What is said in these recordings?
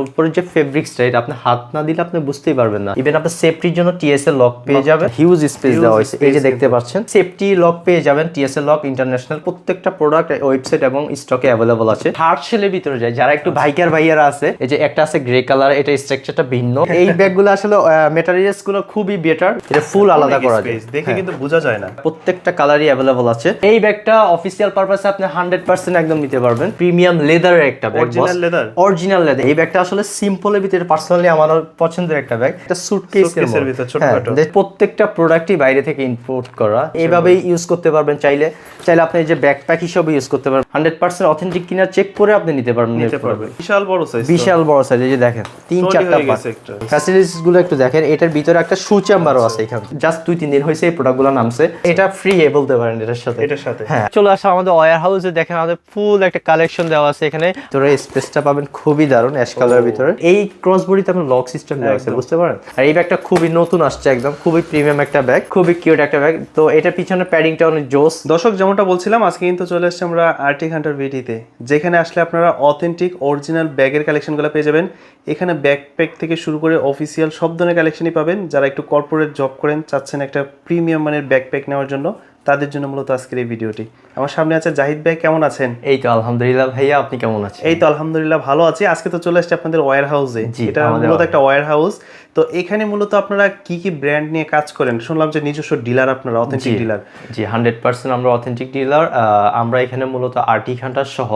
উপরে যে ফেব্রিক্সটা এটা আপনি হাত না দিলে আপনি বুঝতেই পারবেন না। ইভেন আপনার সেফটির জন্য টিএসএল লক পেয়ে যাবেন। হিউজ স্পেস দেওয়া হয়েছে। এই যে দেখতে পাচ্ছেন সেফটি লক পেয়ে যাবেন টিএসএল লক ইন্টারন্যাশনাল প্রত্যেকটা প্রোডাক্ট ওয়েবসাইট এবং স্টকে অ্যাভেলেবল আছে। থার্ড সেলের ভিতরে যায়। যারা একটু ভাইকার ভাইয়ারা আছে এই যে একটা আছে গ্রে কালার এটা স্ট্রাকচারটা ভিন্ন। এই ব্যাগগুলো আসলে মেটেরিয়ালসগুলো খুবই বেটার এটা ফুল আলাদা করা যায়। দেখে কিন্তু বোঝা যায় না। প্রত্যেকটা কালারই অ্যাভেলেবল আছে। এই ব্যাগটা অফিসিয়াল পারপাসে আপনি হান্ড্রেড পার্সেন্ট একদম নিতে পারবেন। প্রিমিয়াম লেদারের একটা bag Original leather? Original leather এই ব্যাগটা আসলে সিম্পলের ভিতরে পার্সোনালি আমার পছন্দের একটা ব্যাগ এটা সুটকেসের ভিতর ছোটখাটো। প্রত্যেকটা প্রোডাক্টই বাইরে থেকে ইম্পোর্ট করা। এইভাবেই ইউজ করতে পারবেন চাইলে। চাইলে আপনি এই যে ব্যাকপ্যাক হিসেবে ইউজ করতে পারবেন। হান্ড্রেড পার্সেন্ট অথেন্টিক কিনা চেক করে আপনি নিতে পারবেন নিতে পারবে বিশাল বড় সাইজ বিশাল বড় সাইজ এই যে দেখেন তিন চারটা হয়ে ফ্যাসিলিটিসগুলো একটু। দেখেন এটার ভিতরে একটা শু চেম্বারও আছে এখানে। জাস্ট দুই তিন দিন হয়েছে এই প্রোডাক্টগুলো নামছে। এটা ফ্রি এ বলতে পারেন এটার সাথে। এটার সাথে। হ্যাঁ। চলে আসা আমাদের ওয়ার হাউসে দেখেন আমাদের ফুল একটা কালেকশন দেওয়া আছে এখানে। তোরা স্পেসটা পাবেন খুবই দারুণ। অ্যাশ কালারের ভিতরে। এই ক্রস বডিতে আপনার লক সিস্টেম দেওয়া আছে বুঝতে পারেন? আর এই ব্যাগটা খুবই নতুন আসছে একদম খুবই প্রিমিয়াম একটা ব্যাগ খুবই কিউট একটা ব্যাগ তো এটার পিছনে প্যাডিংটা অনেক জোস। দর্শক যেমনটা বলছিলাম আজকে কিন্তু চলে এসেছি আমরা আর্টিক হান্টার ভিডিতে যেখানে আসলে আপনারা অথেন্টিক অরিজিনাল ব্যাগের কালেকশনগুলো পেয়ে যাবেন। এখানে ব্যাকপ্যাক থেকে শুরু করে অফিসিয়াল সব ধরনের কালেকশনই পাবেন। যারা একটু কর্পোরেট জব করেন চাচ্ছেন একটা প্রিমিয়াম মানের ব্যাকপ্যাক নেওয়ার জন্য তাদের জন্য মূলত আজকের এই ভিডিওটি। আমার সামনে আছে জাহিদ ভাই কেমন আছেন? এই তো আলহামদুলিল্লাহ ভাইয়া আপনি কেমন আছেন? এই তো আলহামদুলিল্লাহ ভালো আছি। আজকে তো চলে এসেছি আপনাদের ওয়্যার হাউসে এটা মূলত একটা ওয়্যার হাউস তো এখানে মূলত আপনারা কি কি ব্র্যান্ড নিয়ে কাজ করেন? শুনলাম যে নিজস্ব ডিলার আপনারা অথেন্টিক ডিলার জি হান্ড্রেড পার্সেন্ট আমরা অথেন্টিক ডিলার আমরা এখানে মূলত আর্টিক হান্টার সহ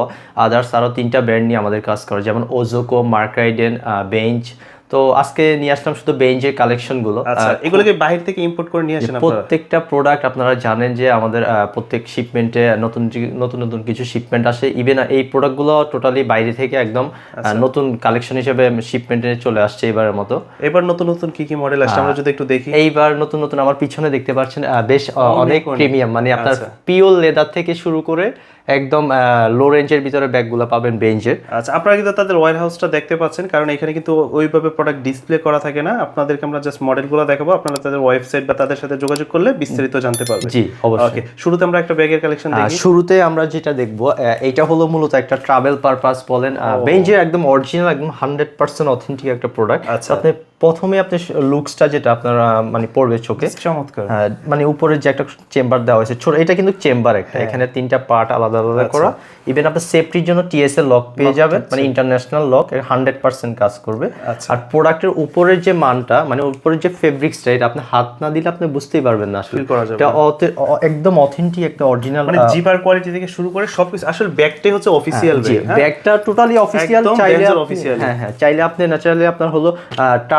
আদার্স আরও তিনটা ব্র্যান্ড নিয়ে আমাদের কাজ করে যেমন ওজোকো মার্কাইডেন বেঞ্চ তো আজকে নিয়ে আসলাম শুধু বেঞ্চের কালেকশনগুলো আচ্ছা এগুলোকে বাইরে থেকে ইম্পোর্ট করে নিয়ে আসেন প্রত্যেকটা প্রোডাক্ট আপনারা জানেন যে আমাদের প্রত্যেক শিপমেন্টে নতুন নতুন নতুন কিছু শিপমেন্ট আসে। ইভেন এই প্রোডাক্টগুলো টোটালি বাইরে থেকে একদম আহ, নতুন কালেকশন হিসেবে শিপমেন্টে চলে আসছে এবারের মতো। এবার নতুন নতুন কি কি মডেল আসছে? আমরা যদি একটু দেখি। এইবার নতুন নতুন আমার পিছনে দেখতে পাচ্ছেন বেশ অনেক প্রিমিয়াম মানে আপনার আচ্ছা। পিওর লেদার থেকে শুরু করে একদম লো রেঞ্জের ভিতরে ব্যাগগুলো পাবেন বেঞ্চের আচ্ছা আপনারা কিন্তু তাদের ওয়্যার হাউসটা দেখতে পাচ্ছেন কারণ এখানে কিন্তু ওইভাবে প্রোডাক্ট ডিসপ্লে করা থাকে না। আপনাদেরকে আমরা জাস্ট মডেলগুলো দেখাবো আপনারা তাদের ওয়েবসাইট বা তাদের সাথে যোগাযোগ করলে বিস্তারিত জানতে পারবেন। জি অবশ্যই। ওকে শুরুতে আমরা একটা ব্যাগের কালেকশন দেখি। শুরুতে আমরা যেটা দেখব এটা হলো মূলত একটা ট্রাভেল পারপাস বলেন। বেঞ্জের একদম অরিজিনাল একদম হান্ড্রেড পার্সেন্ট অথেন্টিক একটা প্রোডাক্ট আচ্ছা। আপনি প্রথমে আপনি লুকসটা যেটা আপনার মানে পড়বে চোখে চমৎকার হ্যাঁ, মানে উপরে যে একটা চেম্বার দেওয়া হয়েছে ছোট এটা কিন্তু চেম্বার হ্যাঁ। একটা এখানে তিনটা পার্ট আলাদা আলাদা আচ্ছা। করা ইভেন আপনার সেফটির জন্য টিএসএল লক পেয়ে যাবেন মানে ইন্টারন্যাশনাল লক এর হান্ড্রেড পার্সেন্ট কাজ করবে আচ্ছা। আর প্রোডাক্টের উপরের যে মানটা মানে উপরের যে ফেব্রিক্সটা এটা আপনি হাত না দিলে আপনি বুঝতেই পারবেন না আসলে করা যাবে এটা একদম অথেন্টিক একটা অরিজিনাল মানে জিপার কোয়ালিটি থেকে শুরু করে সবকিছু আসলে ব্যাগটাই হচ্ছে অফিসিয়াল ব্যাগ ব্যাগটা টোটালি অফিসিয়াল চাইলে। হ্যাঁ হ্যাঁ চাইলে আপনি ন্যাচারালি আপনার হলো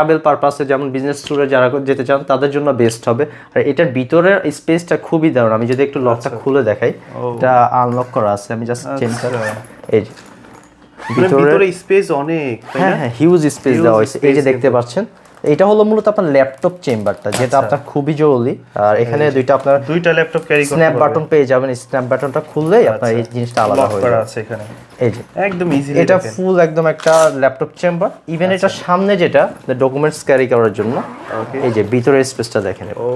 ট্রাভেল পারপাসে যেমন বিজনেস ট্যুরে যারা যেতে চান তাদের জন্য বেস্ট হবে। আর এটার ভিতরে স্পেসটা খুবই দারুণ। আমি যদি একটু লকটা আচ্ছা। খুলে দেখাই এটা আনলক করা আছে। আমি জাস্ট চেঞ্জ এই যে মানে ভিতরে স্পেস অনেক তাই হ্যাঁ না? হ্যাঁ হিউজ স্পেস দেওয়া হয়েছে। এই যে দেখতে পাচ্ছেন এটা হলো মূলত আপনার ল্যাপটপ চেম্বারটা যেটা আচ্ছা। আপনার খুবই জরুরি। আর এখানে দুইটা আপনার দুইটা ল্যাপটপ ক্যারি করতে স্ন্যাপ বাটন পেয়ে যাবেন স্ন্যাপ বাটনটা খুললেই আপনার এই জিনিসটা আলাদা হয়ে যাবে। আছে এখানে। এই যে। একদম ইজিলি এটা ফুল একদম একটা ল্যাপটপ চেম্বার। ইভেন এটা সামনে যেটা ডকুমেন্টস ক্যারি করার জন্য এই যে ভিতরের স্পেসটা দেখেন। ও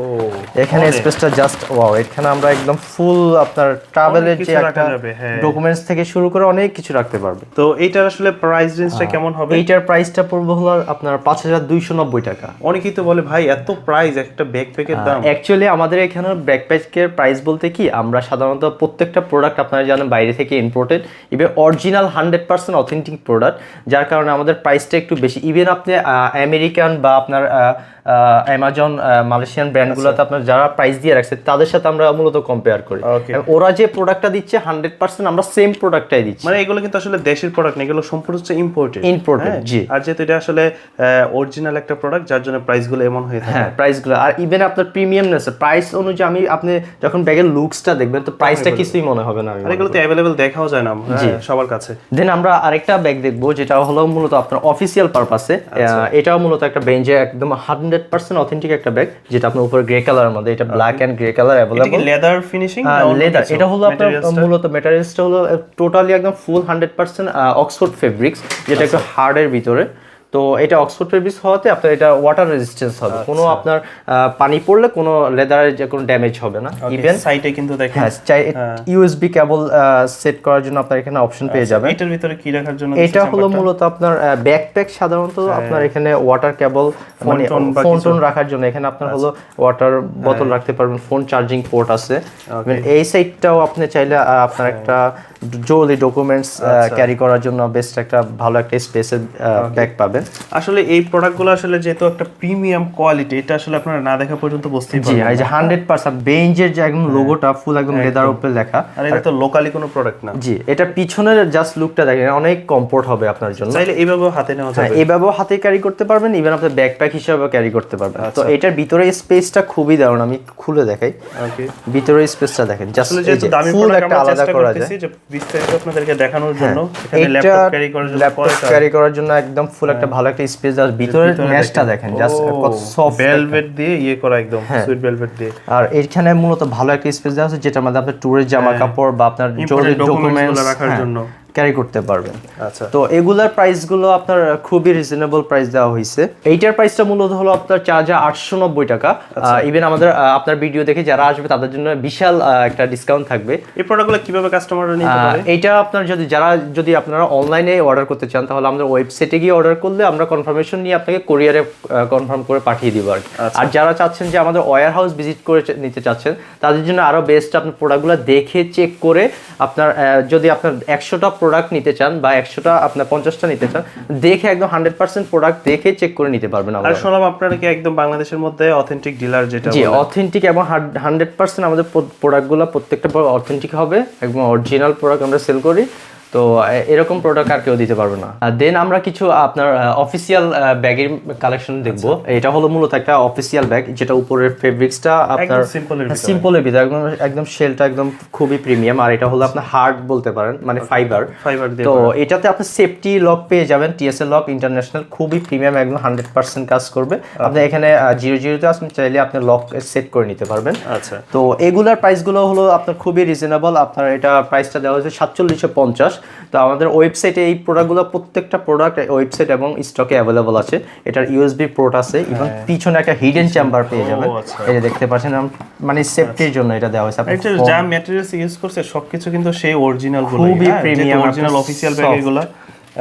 এখানে স্পেসটা জাস্ট ওয়াও এখানে আমরা একদম ফুল আপনার ট্রাভেলের যে একটা হ্যাঁ। ডকুমেন্টস থেকে শুরু করে অনেক কিছু রাখতে পারবে। তো এইটার আসলে প্রাইস রেঞ্জটা কেমন হবে? এইটার প্রাইসটা পড়বে হলো আপনার পাঁচ হাজার দুইশো নব্বই টাকা। অনেকেই তো বলে ভাই এত প্রাইস একটা ব্যাকপ্যাকের দাম? অ্যাকচুয়ালি আমাদের এখানে ব্যাকপ্যাকের প্রাইস বলতে কি আমরা সাধারণত প্রত্যেকটা প্রোডাক্ট আপনারা জানেন বাইরে থেকে imported even original hundred percent authentic product যার কারণে আমাদের প্রাইসটা একটু বেশি। ইভেন আপনি আমেরিকান বা আপনার অ্যামাজন মালয়েশিয়ান ব্র্যান্ডগুলোতে আপনার যারা প্রাইস দিয়ে রাখছে তাদের সাথে আমরা মূলত কম্পেয়ার করি। ওরা যে প্রোডাক্টটা দিচ্ছে হান্ড্রেড পার্সেন্ট আমরা সেম প্রোডাক্টটাই দিচ্ছি। মানে এগুলো কিন্তু আসলে দেশের প্রোডাক্ট না এগুলো সম্পূর্ণ হচ্ছে ইম্পোর্টেড Imported, জি। আর যেহেতু এটা আসলে অরিজিনাল একটা প্রোডাক্ট যার জন্য প্রাইসগুলো এমন হয়ে থাকে। হ্যাঁ প্রাইসগুলো আর ইভেন আপনার প্রিমিয়ামনেস প্রাইস অনুযায়ী আমি আপনি যখন ব্যাগের লুকসটা দেখবেন তো প্রাইসটা কিছুই মনে হবে না এগুলো তো অ্যাভেলেবল দেখাও যায় না হ্যাঁ, সবার কাছে। দেন আমরা আরেকটা ব্যাগ দেখব যেটা হলো মূলত আপনার অফিসিয়াল পারপাসে আচ্ছা। এটাও মূলত একটা বেঞ্জে একদম হান্ড্রেড পার্সেন্ট অথেন্টিক একটা ব্যাগ যেটা আপনার উপরে গ্রে কালার মধ্যে এটা black and grey colour available leather finishing leather এটা হলো আপনার মূলত মেটেরিয়ালসটা হলো টোটালি একদম full hundred percent Oxford fabrics যেটা একটু হার্ডের ভিতরে। তো এটা অক্সফোর্ড ফেব্রিক্স হওয়াতে আপনার এটা ওয়াটার রেজিস্ট্যান্স হবে। আচ্ছা। কোনো আপনার পানি পড়লে কোনো লেদারের যে কোনো ড্যামেজ হবে না। ইভেন সাইটে কিন্তু দেখেন হ্যাঁ চাই ইউএসবি কেবল সেট করার জন্য আপনার এখানে অপশন পেয়ে যাবেন। এটার ভিতরে কি রাখার জন্য এটা হলো মূলত আপনার ব্যাকপ্যাক সাধারণত আপনার এখানে ওয়াটার কেবল মানে হ্যাঁ। ফোন টোন রাখার জন্য। এখানে আপনার হলো ওয়াটার বোতল রাখতে পারবেন ফোন চার্জিং পোর্ট আছে। এই সাইডটাও আপনি চাইলে আপনার হ্যাঁ। একটা জরুরি ডকুমেন্টস আচ্ছা। ক্যারি করার জন্য বেস্ট একটা ভালো একটা স্পেসের ব্যাগ পাবেন। আসলে এই প্রোডাক্টগুলো আসলে যেহেতু একটা প্রিমিয়াম কোয়ালিটি এটা আসলে আপনারা না দেখা পর্যন্ত বুঝতেই জি এই যে হান্ড্রেড পার্সেন্ট বেঞ্জের যে একদম লোগোটা ফুল একদম লেদার উপরে লেখা। আর এটা তো লোকালি কোনো প্রোডাক্ট না। জি এটা পিছনের জাস্ট লুকটা দেখেন অনেক কমফোর্ট হবে আপনার জন্য। চাইলে এইভাবেও হাতে নেওয়া হ্যাঁ যাবে। এইভাবেও হাতে ক্যারি করতে পারবেন ইভেন আপনার ব্যাকপ্যাক হিসেবেও ক্যারি করতে পারবেন। আচ্ছা। তো এটার ভিতরে স্পেসটা খুবই দারুণ আমি খুলে দেখাই। ওকে ভিতরে স্পেসটা দেখেন জাস্ট আসলে যেহেতু দামি ফুল প্রোডাক্ট একটা আলাদা করা যায়। যে বিস্তারিত আপনাদেরকে দেখানোর জন্য। এখানে ল্যাপটপ ক্যারি করার জন্য ল্যাপটপ ক্যারি করার জন্য একদম ফুল একটা ভালো একটা স্পেস আছে ভিতরে ম্যাশটা দেখেন। জাস্ট কত সফট ভেলভেট দিয়ে ইয়ে করা একদম হ্যাঁ। সুইট ভেলভেট দিয়ে। আর এখানে মূলত ভালো একটা স্পেস দেওয়া আছে যেটার মধ্যে আপনার ট্যুরের জামা কাপড় বা আপনার জরুরি ডকুমেন্ট ডকুমেন্টস রাখার জন্য। ক্যারি করতে পারবেন। আচ্ছা। তো এগুলার প্রাইসগুলো আপনার খুবই রিজনেবল প্রাইস দেওয়া হয়েছে এইটার প্রাইসটা মূলত হলো আপনার চার হাজার আটশো নব্বই টাকা। আচ্ছা। ইভেন আমাদের আপনার ভিডিও দেখে যারা আসবে তাদের জন্য বিশাল একটা ডিসকাউন্ট থাকবে। এই প্রোডাক্টগুলো কীভাবে কাস্টমাররা নিতে পারে? এইটা আপনার যদি যারা যদি আপনারা অনলাইনে অর্ডার করতে চান তাহলে আমাদের ওয়েবসাইটে গিয়ে অর্ডার করলে আমরা কনফার্মেশন নিয়ে আপনাকে কোরিয়ারে কনফার্ম করে পাঠিয়ে দিব আর আচ্ছা। আর যারা চাচ্ছেন যে আমাদের ওয়ার হাউস ভিজিট করে নিতে চাচ্ছেন তাদের জন্য আরও বেস্ট আপনার প্রোডাক্টগুলো দেখে চেক করে আপনার যদি আপনার একশোটা প্রোডাক্ট নিতে চান বা একশোটা আপনার পঞ্চাশটা নিতে চান দেখে একদম হান্ড্রেড পার্সেন্ট প্রোডাক্ট দেখে চেক করে নিতে পারবেন আর শুনলাম আপনারা কি একদম বাংলাদেশের মধ্যে অথেন্টিক ডিলার যেটা জি অথেন্টিক এবং হান্ড্রেড পার্সেন্ট আমাদের প্রোডাক্টগুলো প্রত্যেকটা অথেন্টিক হবে একদম অরিজিনাল প্রোডাক্ট আমরা সেল করি। তো এরকম প্রোডাক্ট আর কেউ দিতে পারবে না। দেন আমরা কিছু আপনার অফিসিয়াল ব্যাগের কালেকশন দেখব। আচ্ছা। এটা হলো মূলত একটা অফিসিয়াল ব্যাগ যেটা উপরের ফেব্রিক্সটা আপনার simple এর ভিতরে। সিম্পলের ভিতরে। একদম একদম শেলটা একদম খুবই প্রিমিয়াম আর এটা হলো আপনার হার্ড বলতে পারেন মানে ফাইবার ফাইবার দিয়ে তো এটাতে আপনি সেফটি লক পেয়ে যাবেন টিএসএল লক ইন্টারন্যাশনাল খুবই প্রিমিয়াম একদম হান্ড্রেড পার্সেন্ট কাজ করবে। আপনি এখানে জিরো জিরোতে আপনি চাইলে আপনি লক সেট করে নিতে পারবেন। আচ্ছা। তো এগুলার প্রাইসগুলো হলো আপনার খুবই রিজনেবল আপনার এটা প্রাইসটা দেওয়া হয়েছে সাতচল্লিশশো পঞ্চাশ। তো আমাদের ওয়েবসাইটে এই প্রোডাক্টগুলো প্রত্যেকটা প্রোডাক্ট ওয়েবসাইট এবং স্টকে অ্যাভেলেবল আছে। এটার ইউএসবি পোর্ট আছে এবং পিছনে একটা হিডেন চেম্বার পেয়ে যাবেন। আচ্ছা। এই যে দেখতে পাচ্ছেন মানে সেফটির জন্য এটা দেওয়া হয়েছে। এটা যা ম্যাটেরিয়ালস ইউজ করছে সবকিছু কিন্তু সেই অরিজিনালগুলো খুবই premium, অরিজিনাল অফিসিয়াল ব্যাগ এগুলো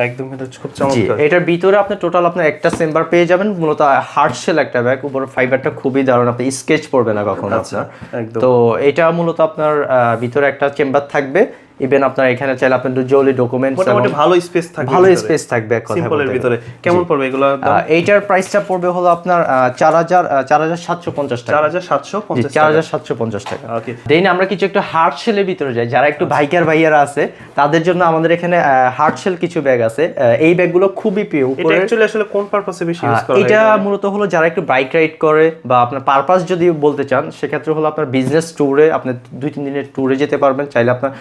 একদম কিন্তু খুব চমৎকার। এটার ভিতরে আপনি টোটাল আপনার একটা চেম্বার পেয়ে যাবেন মূলত হার্ড শেল একটা ব্যাগ উপর ফাইবারটা খুবই দারুণ আপনি স্কেচ পড়বে না কখনো আপনার। তো এটা মূলত আপনার ভিতরে একটা চেম্বার থাকবে ইভেন আপনার এখানে চাইলে আপনার জরুরি ডকুমেন্টস মোটামুটি ভালো স্পেস থাকবে ভালো স্পেস থাকবে এক কথায় সিম্পলের ভিতরে। কেমন পড়বে এগুলো? এইটার প্রাইসটা পড়বে হলো আপনার চার হাজার চার হাজার সাতশো পঞ্চাশ টাকা। চার হাজার সাতশো জি পঞ্চাশ চার হাজার সাতশো পঞ্চাশ টাকা। ওকে দেন আমরা কিছু একটু হার্ড শেলের ভিতরে যাই। যারা একটু ভাইকার ভাইয়ারা আছে তাদের জন্য আমাদের এখানে হার্ড শেল কিছু ব্যাগ আছে। এই ব্যাগগুলো খুবই প্রিয়। এটা উপরে অ্যাকচুয়ালি আসলে কোন পারপাসে বেশি ইউজ করা হয় এটা মূলত হলো যারা একটু বাইক রাইড করে বা আপনার পারপাস যদি বলতে চান সেক্ষেত্রে হলো আপনার বিজনেস ট্যুরে আপনি দুই তিন দিনের ট্যুরে যেতে পারবেন। চাইলে আপনার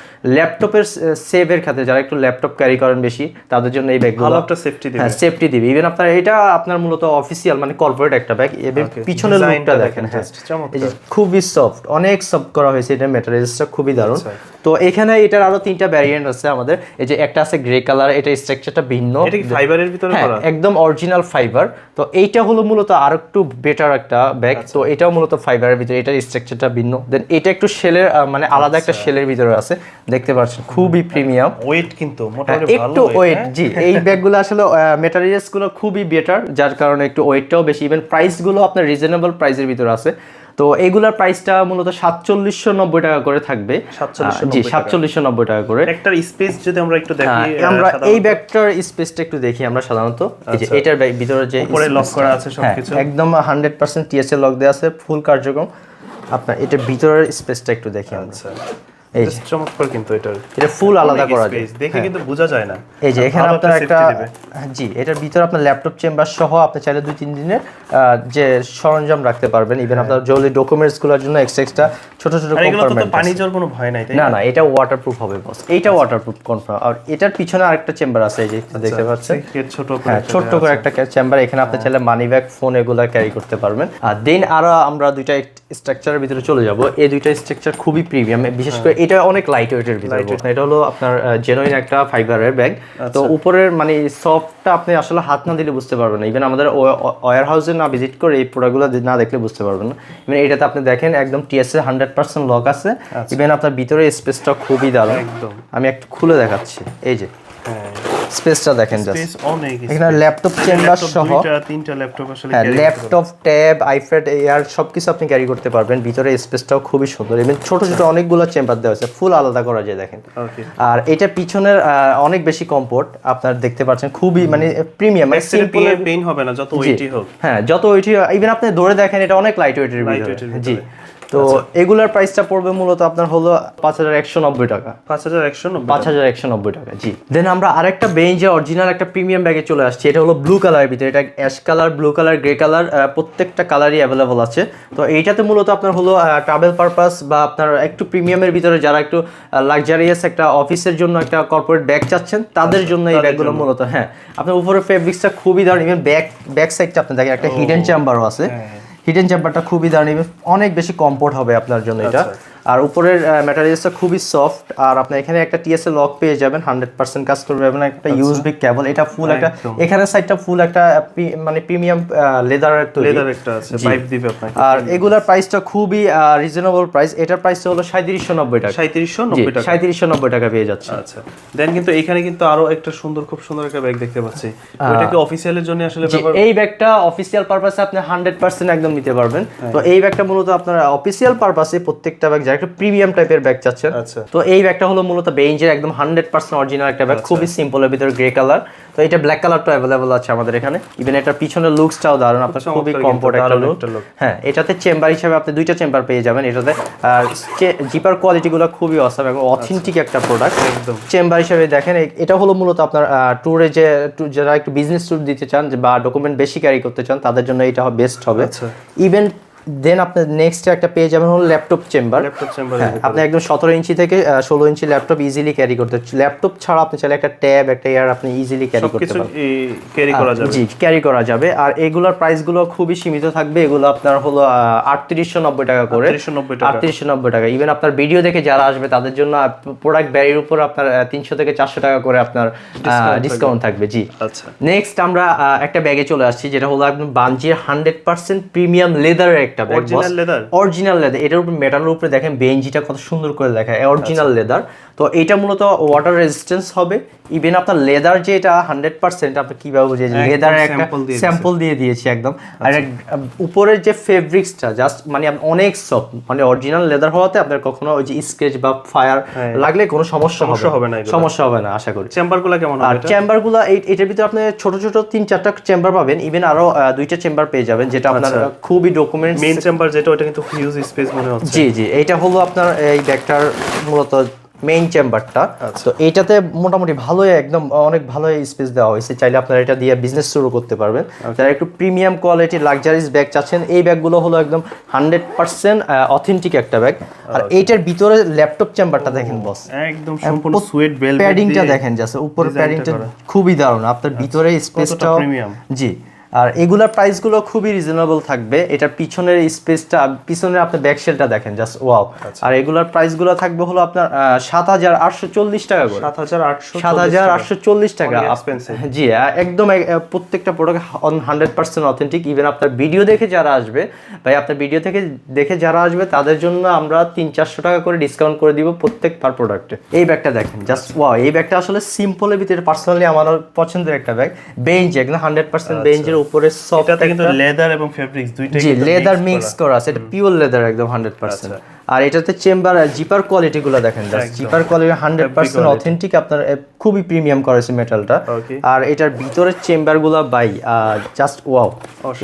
ল্যাপটপের সেভের ক্ষেত্রে যারা একটু ল্যাপটপ ক্যারি করেন বেশি তাদের জন্য এই ব্যাগগুলো ভালো একটা সেফটি দিবে। হ্যাঁ সেফটি দিবে। ইভেন আপনার এটা আপনার মূলত অফিসিয়াল মানে কর্পোরেট একটা ব্যাগ এবং পিছনের লুকটা দেখেন হ্যাঁ। খুবই সফট অনেক সফট করা হয়েছে এটা ম্যাটেরিয়ালসটা খুবই দারুণ। আচ্ছা। তো এখানে এটার আরও তিনটা ভ্যারিয়েন্ট আছে আমাদের। এই যে একটা আছে গ্রে কালার এটা স্ট্রাকচারটা ভিন্ন। এটা কি ফাইবারের ভিতরে হ্যাঁ করা? একদম অরিজিনাল ফাইবার তো এইটা হলো মূলত আর একটু বেটার একটা ব্যাগ আচ্ছা। তো এটাও মূলত ফাইবারের ভিতরে এটার স্ট্রাকচারটা ভিন্ন। দেন এটা একটু শেলের মানে আলাদা একটা আচ্ছা। শেলের ভিতরে আছে। দেখতে পাচ্ছেন খুবই প্রিমিয়াম ওয়েট কিন্তু মোটামুটি ভালো একটু ওয়েট হ্যাঁ? জি এই ব্যাগগুলো আসলে মেটেরিয়ালসগুলো খুবই বেটার যার কারণে একটু ওয়েটটাও বেশি। ইভেন প্রাইসগুলো আপনার রিজনেবল প্রাইসের ভিতরে আছে। তো এইগুলার প্রাইসটা মূলত সাতচল্লিশশো নব্বই টাকা করে থাকবে। 4790 জি। সাতচল্লিশশো নব্বই টাকা করে। একটার স্পেস যদি আমরা একটু দেখি হ্যাঁ, আমরা এই ব্যাগটার স্পেসটা একটু দেখি আমরা সাধারণত। এই যে এটার ভিতরে যে উপরে লক করা আছে হ্যাঁ, সবকিছু। একদম হান্ড্রেড পার্সেন্ট টিএসএল লক দেওয়া আছে ফুল কার্যক্রম। আপনার এটার ভিতরের স্পেসটা একটু দেখি আচ্ছা। এই Just চমৎকার কিন্তু এটার এটা ফুল আলাদা অনেক করা যায় হ্যাঁ। দেখে কিন্তু বোঝা যায় না। এই যে এখানে আপনার একটা safety দিবে। হ্যাঁ, জি এটার ভিতরে আপনার ল্যাপটপ চেম্বার সহ আপনি চাইলে দুই তিন দিনের যে সরঞ্জাম রাখতে পারবেন। ইভেন আপনার জরুরি ডকুমেন্টস জন্য এক্সট্রা এক্সট্রা ছোট ছোট আর এগুলো তো তো compartment পানি জল কোনো ভয় নাই না না? এটা ওয়াটারপ্রুফ হবে বস এইটা ওয়াটারপ্রুফ কনফার্ম আর এটার পিছনে আরেকটা চেম্বার আছে এই যে দেখতে পাচ্ছেন? ছোট করে হ্যাঁ একটা করে একটা চেম্বার এখানে আপনি চাইলে মানি ব্যাগ ফোন এগুলা ক্যারি করতে পারবেন। আর দেন আরও আমরা দুইটা স্ট্রাকচারের ভিতরে চলে যাব। এই দুইটা স্ট্রাকচার খুবই প্রিমিয়াম বিশেষ করে এটা অনেক লাইট ওয়েটের ভিতরে। এটা হলো আপনার জেনুইন একটা ফাইবারের ব্যাগ আচ্ছা। তো উপরের মানে সফটটা আপনি আসলে হাত না দিলে বুঝতে পারবেন না ইভেন আমাদের ওয়ার হাউসে না ভিজিট করে এই প্রোডাক্টগুলো না দেখলে বুঝতে পারবেন না ইভেন এটাতে আপনি দেখেন একদম টিএসএ এর হান্ড্রেড পার্সেন্ট লক আছে ইভেন আপনার ভিতরে স্পেসটা খুবই দারুণ আচ্ছা। একদম। আমি একটু খুলে দেখাচ্ছি এই যে স্পেসটা দেখেন জাস্ট স্পেস অনেক এখানে ল্যাপটপ চেম্বার সহ তিনটা ল্যাপটপ আসলে হ্যাঁ ল্যাপটপ ট্যাব আইপ্যাড এয়ার সব কিছু আপনি ক্যারি করতে পারবেন। ভিতরে স্পেসটাও খুবই সুন্দর। এবং ছোট ছোট অনেকগুলো চেম্বার দেওয়া আছে। ফুল আলাদা করা যায় দেখেন। আর এটা পিছনের অনেক বেশি কমফোর্ট আপনার দেখতে পাচ্ছেন। খুবই মানে প্রিমিয়াম মানে এর- পেইন হবে না যত। ওয়েটই হোক। হ্যাঁ যত ওইটি ইভেন আপনি ধরে দেখেন এটা অনেক লাইট ওয়েটের এর জি। ভিতরে। তো এগুলার প্রাইসটা পড়বে মূলত আপনার হলো পাঁচ হাজার একশো নব্বই টাকা। পাঁচ হাজার একশো পাঁচ হাজার একশো নব্বই টাকা জি। দেন আমরা আরেকটা বেঞ্জে অরিজিনাল একটা প্রিমিয়াম ব্যাগে চলে আসছি এটা হলো ব্লু কালারের ভিতরে এটা ash colour blue colour grey colour প্রত্যেকটা কালারই অ্যাভেলেবল আছে। তো এইটাতে মূলত আপনার হলো ট্রাভেল পারপাস বা আপনার একটু প্রিমিয়ামের ভিতরে যারা একটু লাক্সারিয়াস একটা অফিসের জন্য একটা কর্পোরেট ব্যাগ চাচ্ছেন তাদের জন্য এই ব্যাগগুলো মূলত হ্যাঁ। আপনার উপরে ফেব্রিক্সটা খুবই দারুণ ইভেন ব্যাক ব্যাক সাইডটা আপনি দেখেন একটা হিডেন চেম্বারও আছে। হিডেন চেম্বারটা খুবই দারুণ অনেক বেশি কমফোর্ট হবে আপনার জন্য এটা। আর উপরের ম্যাটেরিয়ালসটা খুবই সফট আর আপনার এখানে একটা টিএসএ লক পেয়ে যাবেন হান্ড্রেড পার্সেন্ট কাজ করবে এবং একটা ইউএসবি কেবল এটা ফুল একটা এখানে সাইডটা ফুল একটা মানে প্রিমিয়াম লেদারের তৈরি। লেদার একটা আছে পাইপ দিবে আপনাকে। আর এগুলার প্রাইসটা খুবই রিজনেবল প্রাইস এটার প্রাইস হলো সাঁত্রিশশো নব্বই টাকা। সাঁত্রিশশো নব্বই টাকা। সাঁত্রিশশো নব্বই টাকা পেয়ে যাচ্ছে। আচ্ছা। দেন কিন্তু এখানে কিন্তু আরও একটা সুন্দর খুব সুন্দর একটা ব্যাগ দেখতে পাচ্ছি। ওটা কি অফিসিয়ালের জন্য আসলে এই ব্যাগটা অফিসিয়াল পারপাসে আপনি হান্ড্রেড পার্সেন্ট একদম নিতে পারবেন। হ্যাঁ। তো এই ব্যাগটা মূলত আপনার অফিসিয়াল পারপাসে প্রত্যেকটা ব্যাগ যারা একটু প্রিমিয়াম টাইপের ব্যাগ চাচ্ছেন। আচ্ছা। তো এই ব্যাগটা হলো মূলত বেঞ্জের একদম হান্ড্রেড পার্সেন্ট অরিজিনাল একটা ব্যাগ খুবই সিম্পলের ভিতরে গ্রে কালার তো এটা ব্ল্যাক কালারটা অ্যাভেলেবল আছে আমাদের এখানে। ইভেন এটার পিছনের লুকসটাও দারুণ আপনার খুবই কমফোর্ট একটা লুক হ্যাঁ এটাতে চেম্বার হিসাবে আপনি দুইটা চেম্বার পেয়ে যাবেন এটাতে। আর জিপার কোয়ালিটিগুলো খুবই অসাম এবং অথেন্টিক একটা প্রোডাক্ট আচ্ছা। একদম। চেম্বার হিসেবে দেখেন এটা হলো মূলত আপনার ট্যুরে যে যারা একটু বিজনেস ট্যুর দিতে চান বা ডকুমেন্ট বেশি ক্যারি করতে চান তাদের জন্য এটা বেস্ট হবে। আচ্ছা। ইভেন দেন আপনি নেক্সট একটা পেয়ে যাবেন হলো ল্যাপটপ চেম্বার ল্যাপটপ চেম্বার আপনি একদম সতেরো ইঞ্চি থেকে ষোলো ইঞ্চি ল্যাপটপ ইজিলি ক্যারি করতে ল্যাপটপ ছাড়া আপনি চাইলে একটা ট্যাব একটা এয়ার আপনি ইজিলি ক্যারি করতে পারবেন। ক্যারি করা যাবে। জি ক্যারি করা যাবে। আর এগুলোর প্রাইসগুলো খুবই সীমিত থাকবে। এগুলো আপনার হলো আটত্রিশশো নব্বই টাকা করে। 3890 আটত্রিশশো নব্বই টাকা। ইভেন আপনার ভিডিও দেখে যারা আসবে তাদের জন্য প্রোডাক্ট ব্যারির উপর আপনার তিনশো থেকে চারশো টাকা করে আপনার ডিসকাউন্ট থাকবে। জি। আচ্ছা। নেক্সট আমরা একটা ব্যাগে চলে আসছি যেটা হলো একদম বাঞ্জির হান্ড্রেড পার্সেন্ট প্রিমিয়াম লেদারের একটা bag original leather original leather এটার উপর মেটালের উপরে দেখেন বেঞ্জিটা কত সুন্দর করে দেখায়। অরিজিনাল লেদার তো এটা মূলত ওয়াটার রেজিস্ট্যান্স হবে। ইভেন আপনার লেদার যে এটা হান্ড্রেড পার্সেন্ট আপনি কীভাবে বুঝে একদম লেদারের একটা স্যাম্পল দিয়ে দিয়েছি। একদম। আর উপরের যে ফেব্রিক্সটা জাস্ট মানে অনেক সফট মানে অরিজিনাল লেদার হওয়াতে আপনার কখনো ওই যে স্ক্রেচ বা ফায়ার লাগলে কোনো সমস্যা সমস্যা হবে না সমস্যা হবে না আশা করি। চেম্বারগুলো কেমন আর হবে এটা? চেম্বার এটার ভিতরে আপনি ছোট ছোট তিন চারটা চেম্বার পাবেন। ইভেন আরও দুইটা চেম্বার পেয়ে যাবেন যেটা আপনার আচ্ছা। খুবই ডকুমেন্ট মেইন চেম্বার যেটা ওটা কিন্তু হিউজ স্পেস মনে হচ্ছে। জি জি। এটা হলো আপনার এই ব্যাগটার মূলত মেইন চেম্বারটা আচ্ছা। তো এইটাতে মোটামুটি ভালোই একদম অনেক ভালোই স্পেস দেওয়া হয়েছে। চাইলে আপনারা এটা দিয়ে বিজনেস শুরু করতে পারবেন। যারা একটু প্রিমিয়াম কোয়ালিটির লাক্সারিস ব্যাগ চাচ্ছেন এই ব্যাগগুলো হলো একদম হান্ড্রেড পার্সেন্ট অথেন্টিক একটা ব্যাগ আর এইটার ভিতরে ল্যাপটপ চেম্বারটা দেখেন বস একদম সম্পূর্ণ সুয়েট বেল প্যাডিংটা দেখেন জাস্ট উপর প্যাডিংটা আচ্ছা। খুবই দারুণ। আপনার ভিতরে স্পেসটাও? জি। আর এগুলার প্রাইসগুলো খুবই রিজনেবল থাকবে। এটার পিছনের স্পেসটা পিছনের আপনার ব্যাক শেলটা দেখেন জাস্ট ওয়াও আচ্ছা। আর এগুলার প্রাইসগুলো থাকবে হলো আপনার সাত হাজার আটশো চল্লিশ টাকা করে। সাত হাজার আটশো চল্লিশ টাকা। অনেক জি একদম প্রত্যেকটা product on hundred percent authentic even আপনার ভিডিও দেখে যারা আসবে ভাই আপনার ভিডিও থেকে দেখে যারা আসবে তাদের জন্য আমরা তিন চারশো টাকা করে ডিসকাউন্ট করে দিব প্রত্যেক পার প্রোডাক্টে এই ব্যাগটা দেখেন জাস্ট ওয়াও এই ব্যাগটা আসলে সিম্পলের ভিতরে পার্সোনালি আমার পছন্দের একটা ব্যাগ বেঞ্চ একদম হান্ড্রেড পার্সেন্ট বেঞ্চের উপরে সফট কিন্তু লেদার এবং ফেব্রিক্স দুইটাই জি লেদার মিক্স করা। করা আছে এটা পিওর লেদার একদম হান্ড্রেড পার্সেন্ট আর এটাতে চেম্বার জিপার কোয়ালিটি গুলো দেখেন zipper quality hundred percent authentic আপনার খুবই প্রিমিয়াম করেছে মেটালটা আর এটার ভিতরের চেম্বারগুলা বাই জাস্ট ওয়াও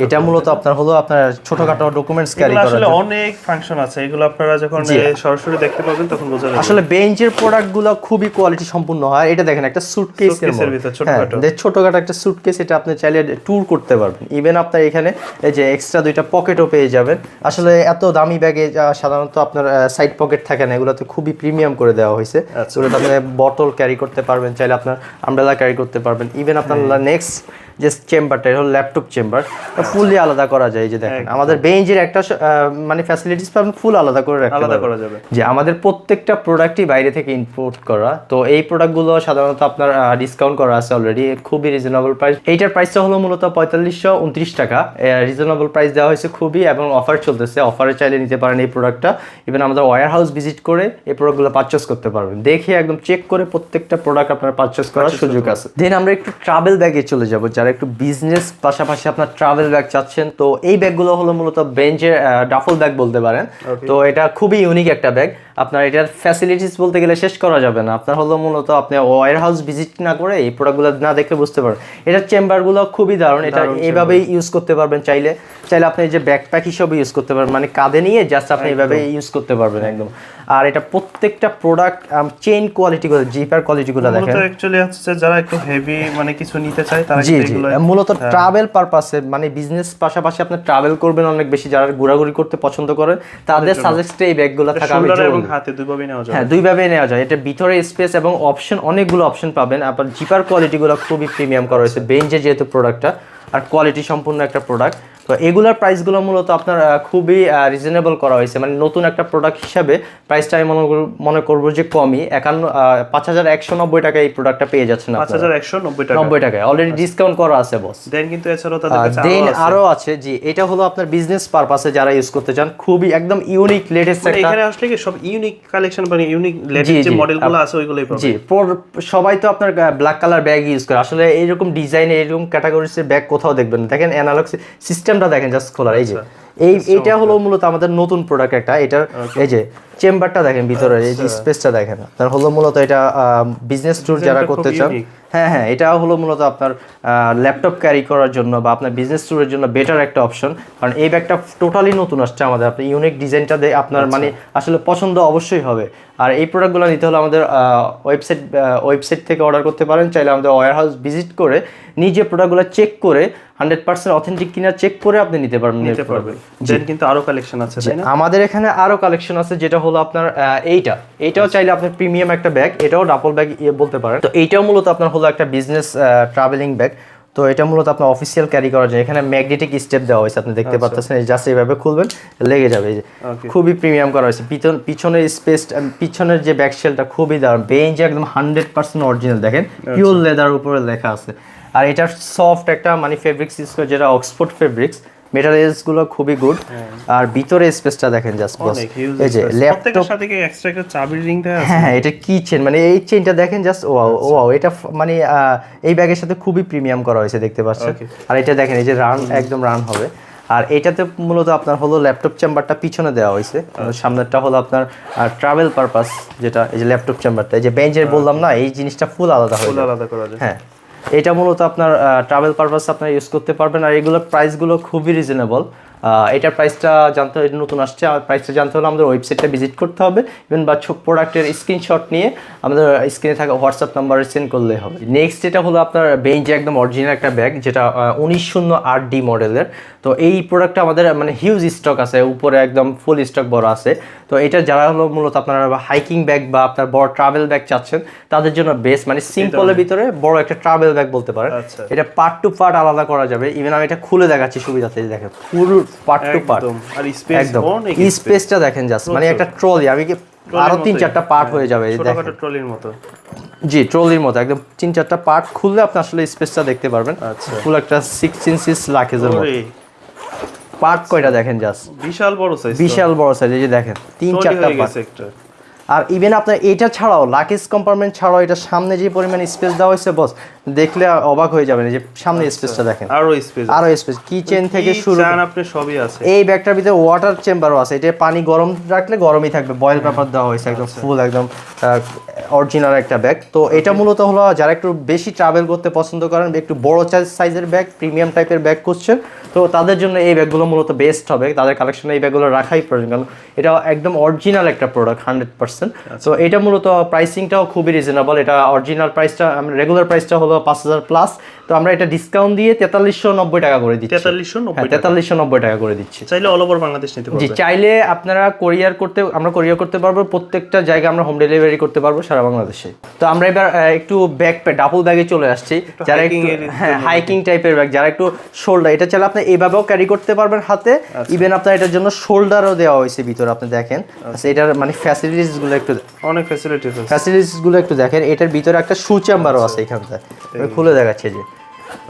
এটা মূলত আপনার হলো আপনার ছোটখাটো ডকুমেন্টস ক্যারি করার আসলে। অনেক ফাংশন আছে। এগুলো আপনারা যখন সরাসরি দেখতে পাবেন তখন বোঝা যাবে। আসলে বেঞ্চের প্রোডাক্টগুলো খুবই কোয়ালিটি সম্পূর্ণ হয়। এটা দেখেন একটা সুটকেস এর ভিতর ছোটখাটো। ছোটখাটো একটা সুটকেস এটা আপনি চাইলে ট্যুর করতে পারবেন। ইভেন আপনার এখানে এই যে এক্সট্রা দুইটা পকেটও পেয়ে যাবেন। আসলে এত দামি ব্যাগে সাধারণত আপনার সাইড পকেট থাকে না এগুলোতে খুবই প্রিমিয়াম করে দেওয়া হয়েছে। আচ্ছা। এগুলোতে আপনি বটল ক্যারি করতে পারবেন চাইলে আপনার আমব্রেলা ক্যারি করতে পারবেন। ইভেন আপনার নেক্সট যে চেম্বারটা এটা হলো ল্যাপটপ চেম্বার ফুললি আলাদা করা যায় এই যে দেখেন। আমাদের বেঞ্জের একটা মানে ফ্যাসিলিটিস পাবেন ফুল আলাদা করে রাখতে আলাদা করা যাবে। যে আমাদের প্রত্যেকটা প্রোডাক্টই বাইরে থেকে ইম্পোর্ট করা। তো এই প্রোডাক্টগুলো সাধারণত আপনার ডিসকাউন্ট করা আছে অলরেডি খুবই রিজনেবল প্রাইস এইটার প্রাইসটা হলো মূলত পঁয়তাল্লিশশো উনত্রিশ টাকা। রিজনেবল প্রাইস দেওয়া হয়েছে খুবই এবং অফার চলতেছে। অফারে চাইলে নিতে পারেন এই প্রোডাক্টটা ইভেন আমাদের ওয়ার হাউস ভিজিট করে এই প্রোডাক্টগুলো পারচেস করতে পারবেন। দেখে একদম চেক করে প্রত্যেকটা প্রোডাক্ট আপনার পারচেস করার সুযোগ আছে। দেন আমরা একটু ট্রাভেল ব্যাগে চলে যাব যারা একটু বিজনেস পাশাপাশি আপনার ট্রাভেল ব্যাগ চাচ্ছেন তো এই ব্যাগগুলো হলো মূলত বেঞ্চের ডাফল ব্যাগ বলতে পারেন। তো এটা খুবই ইউনিক একটা ব্যাগ আপনার এটার ফ্যাসিলিটিস বলতে গেলে শেষ করা যাবে না। আপনার হলো মূলত আপনি ওয়ার হাউস ভিজিট না করে এই প্রোডাক্টগুলো না দেখে বুঝতে পারবেন। এটার চেম্বারগুলো খুবই দারুণ। এটা এইভাবেই ইউজ করতে পারবেন চাইলে। চাইলে আপনি যে ব্যাকপ্যাক হিসেবে ইউজ করতে পারবেন। মানে কাঁধে নিয়ে জাস্ট আপনি এইভাবে ইউজ করতে পারবেন একদম। আর এটা প্রত্যেকটা প্রোডাক্ট চেইন কোয়ালিটিগুলো জিপার কোয়ালিটিগুলো দেখেন মূলত অ্যাকচুয়ালি হচ্ছে যারা একটু হেভি মানে কিছু নিতে চায় তারা এগুলো মূলত ট্রাভেল পারপাসে মানে বিজনেস পাশাপাশি আপনি ট্রাভেল করবেন অনেক বেশি যারা ঘোরাঘুরি করতে পছন্দ করে তাদের সাজেস্টে এই ব্যাগগুলো থাকা আমি শোল্ডারে এবং জরুরি। হাতে দুইভাবেই নেওয়া যাবে। হ্যাঁ দুইভাবে নেওয়া যায়। এটা ভিতরে স্পেস এবং অপশন অনেকগুলো অপশন পাবেন। আবার জিপার কোয়ালিটিগুলো খুবই প্রিমিয়াম করা হয়েছে বেঞ্জে যেহেতু প্রোডাক্টটা আর কোয়ালিটি সম্পূর্ণ একটা প্রোডাক্ট তো এগুলোর প্রাইসগুলো মূলত আপনার খুবই রিজনেবল করা হয়েছে। মানে নতুন একটা প্রোডাক্ট হিসাবে প্রাইসটা আমি মনে করব- মনে করব যে কমই। একান্ন পাঁচ হাজার একশো নব্বই টাকায় এই প্রোডাক্টটা পেয়ে যাচ্ছেন পাঁচ হাজার একশো নব্বই টাকা। নব্বই টাকায়। অলরেডি ডিসকাউন্ট করা আছে বস দেন কিন্তু এছাড়াও দেন আরও আছে। জি। এটা হলো আপনার বিজনেস পারপাসে যারা ইউজ করতে চান খুবই একদম ইউনিক লেটেস্ট মানে একটা এখানে আসলে কি সব ইউনিক কালেকশন মানে ইউনিক লেটেস্ট যে মডেলগুলো আছে ওইগুলোই পাবে জি পর- সবাই তো আপনার ব্ল্যাক কালার ব্যাগ ইউজ করে। আসলে এইরকম ডিজাইন এরকম ক্যাটাগরিজের ব্যাগ কোথাও দেখবেন না। দেখেন অ্যানালগ সিস্টেমটা দেখেন জাস্ট খোলার এই যে। এই এইটা হলো মূলত আমাদের নতুন প্রোডাক্ট একটা এটার এই যে চেম্বারটা দেখেন ভিতরে এই স্পেসটা দেখেন। আপনার হলো মূলত এটা বিজনেস ট্যুর যারা করতে চান হ্যাঁ হ্যাঁ এটা হলো মূলত আপনার ল্যাপটপ ক্যারি করার জন্য বা আপনার বিজনেস ট্যুরের জন্য বেটার একটা অপশন কারণ এই ব্যাগটা টোটালি নতুন আসছে আমাদের আপনি ইউনিক ডিজাইনটা দিয়ে আপনার মানে আসলে পছন্দ অবশ্যই হবে। আর এই প্রোডাক্টগুলো নিতে হলে আমাদের ওয়েবসাইট ওয়েবসাইট থেকে অর্ডার করতে পারেন চাইলে আমাদের ওয়ার হাউস ভিজিট করে নিজে প্রোডাক্টগুলো চেক করে হান্ড্রেড পার্সেন্ট অথেন্টিক কিনা চেক করে আপনি নিতে পারবেন নিতে পারবেন। দেন কিন্তু আরও কালেকশন আছে তাই না? আমাদের এখানে আরও কালেকশন আছে যেটা হলো আপনার এইটা। এইটাও চাইলে আপনার প্রিমিয়াম একটা ব্যাগ এটাও ডাবল ব্যাগ ইয়ে বলতে পারেন। তো এইটাও মূলত আপনার হলো একটা বিজনেস ট্রাভেলিং ব্যাগ তো এটা মূলত আপনার অফিসিয়াল ক্যারি করার জন্য। এখানে ম্যাগনেটিক স্টেপ দেওয়া হয়েছে আপনি দেখতে পাচ্ছেন জাস্ট এইভাবে খুলবেন লেগে যাবে। এই যে খুবই প্রিমিয়াম করা হয়েছে। পিছন পিছনের স্পেস পিছনের যে ব্যাক শেলটা খুবই দারুণ। বেঞ্চ একদম হান্ড্রেড পার্সেন্ট অরিজিনাল দেখেন? পিওর লেদার উপরে লেখা আছে। আর এটা সফট একটা মানে ফেব্রিক্স ইউজ করে যেটা অক্সফোর্ড ফেব্রিক্স গুলো খুবই গুড আর ভিতরে স্পেসটা দেখেন জাস্ট বস এই যে ল্যাপটপ সাথে কি এক্সট্রা একটা চাবির রিং আছে? হ্যাঁ হ্যাঁ এটা কি চেন মানে এই চেনটা দেখেন জাস্ট ও ও এটা মানে এই ব্যাগের সাথে খুবই প্রিমিয়াম করা হয়েছে দেখতে পাচ্ছেন। আর এটা দেখেন এই যে রান একদম রান হবে। আর এটাতে মূলত আপনার হলো ল্যাপটপ চেম্বারটা পিছনে দেওয়া হয়েছে। সামনেরটা হলো আপনার ট্রাভেল পারপাস যেটা এই যে ল্যাপটপ চেম্বারটা এই যে বেঞ্চের বললাম না এই জিনিসটা ফুল আলাদা হয়ে আলাদা করা যায় হ্যাঁ। এটা মূলত আপনার ট্রাভেল পারপাস আপনারা ইউজ করতে পারবেন। আর এগুলোর প্রাইসগুলো খুবই রিজনেবল এটার প্রাইসটা জানতে নতুন আসছে। আর প্রাইসটা জানতে হলে আমাদের ওয়েবসাইটটা ভিজিট করতে হবে। ইভেন বা প্রোডাক্টের স্ক্রিনশট নিয়ে আমাদের স্ক্রিনে থাকা হোয়াটসঅ্যাপ নাম্বারে সেন্ড করলেই হবে। নেক্সট এটা হলো আপনার বেঞ্চে একদম অরিজিনাল একটা ব্যাগ যেটা উনিশ শূন্য আট ডি মডেলের তো এই প্রোডাক্টটা আমাদের মানে হিউজ স্টক আছে। উপরে একদম ফুল স্টক বড় আছে। তো এটা যারা হলো মূলত আপনারা হাইকিং ব্যাগ বা আপনার বড় ট্রাভেল ব্যাগ চাচ্ছেন তাদের জন্য বেস্ট মানে সিম্পলের ভিতরে বড় একটা ট্রাভেল ব্যাগ বলতে পারেন। আচ্ছা। এটা পার্ট টু পার্ট আলাদা করা যাবে। ইভেন আমি এটা খুলে দেখাচ্ছি সুবিধাতে দেখেন। ফুল পার্ট টু পার্ট আর স্পেস একদম। স্পেসটা দেখেন জাস্ট মানে একটা ট্রলি আমি কি আরও তিন চারটা পার্ট হয়ে যাবে এই দেখেন। ছোটখাটো ট্রলির মতো। জি ট্রলির মতো একদম তিন চারটা পার্ট খুললে আপনি আসলে স্পেসটা দেখতে পারবেন। আচ্ছা। ফুল একটা সিক্স ইঞ্চিস লাখেজের মতো। পার্ট কয়টা দেখেন জাস্ট বিশাল বড় সাইজ বিশাল বড় সাইজ এই যে দেখেন তিন চারটা পার্ট আর ইভেন আপনার এটা ছাড়াও লাকেজ কম্পার্টমেন্ট ছাড়াও এটা সামনে যে পরিমাণ স্পেস দেওয়া হয়েছে বস দেখলে অবাক হয়ে যাবেন যে সামনে স্পেসটা দেখেন। আরও স্পেস আরও স্পেস কিচেন থেকে শুরু আপনি সবই আছে। এই ব্যাগটার ভিতরে ওয়াটার চেম্বারও আছে এটা পানি গরম রাখলে গরমই থাকবে বয়েল পেপার দেওয়া হয়েছে একদম ফুল একদম অরিজিনাল একটা ব্যাগ তো এটা মূলত হলো যারা একটু বেশি ট্রাভেল করতে পছন্দ করেন একটু বড় সাইজের ব্যাগ প্রিমিয়াম টাইপের ব্যাগ খুঁজছেন তো তাদের জন্য এই ব্যাগগুলো মূলত বেস্ট হবে। তাদের কালেকশনে এই ব্যাগগুলো রাখাই প্রয়োজন কারণ এটা একদম অরিজিনাল একটা প্রোডাক্ট হান্ড্রেড পার্সেন্ট তো এটা মূলত প্রাইসিংটাও খুবই রিজনেবল এটা অরিজিনাল প্রাইসটা রেগুলার প্রাইসটা হলো পাঁচ হাজার প্লাস তো আমরা এটা ডিসকাউন্ট দিয়ে তেতাল্লিশশো নব্বই টাকা করে দিচ্ছি। তেতাল্লিশশো হ্যাঁ নব্বই তেতাল্লিশশো নব্বই টাকা করে দিচ্ছি। চাইলে অল ওভার বাংলাদেশ নিতে জি চাইলে আপনারা কোরিয়ার করতে আমরা কোরিয়ার করতে পারব প্রত্যেকটা জায়গায় আমরা হোম ডেলিভারি করতে পারব সারা বাংলাদেশে। তো আমরা এবার একটু ব্যাগ ডাবল ব্যাগে চলে আসছি। যারা একটু হ্যাঁ হাইকিং টাইপের ব্যাগ যারা একটু শোল্ডার এটা চাইলে আপনি এইভাবেও ক্যারি করতে পারবেন হাতে। আচ্ছা। ইভেন আপনার এটার জন্য শোল্ডারও দেওয়া হয়েছে ভিতরে আপনি দেখেন। আচ্ছা। এটার মানে ফ্যাসিলিটিসগুলো একটু অনেক ফ্যাসিলিটিস আছে। ফ্যাসিলিটিসগুলো একটু দেখেন এটার ভিতরে একটা শু চেম্বারও আছে এখানটায়। খুলে দেখাচ্ছে যে।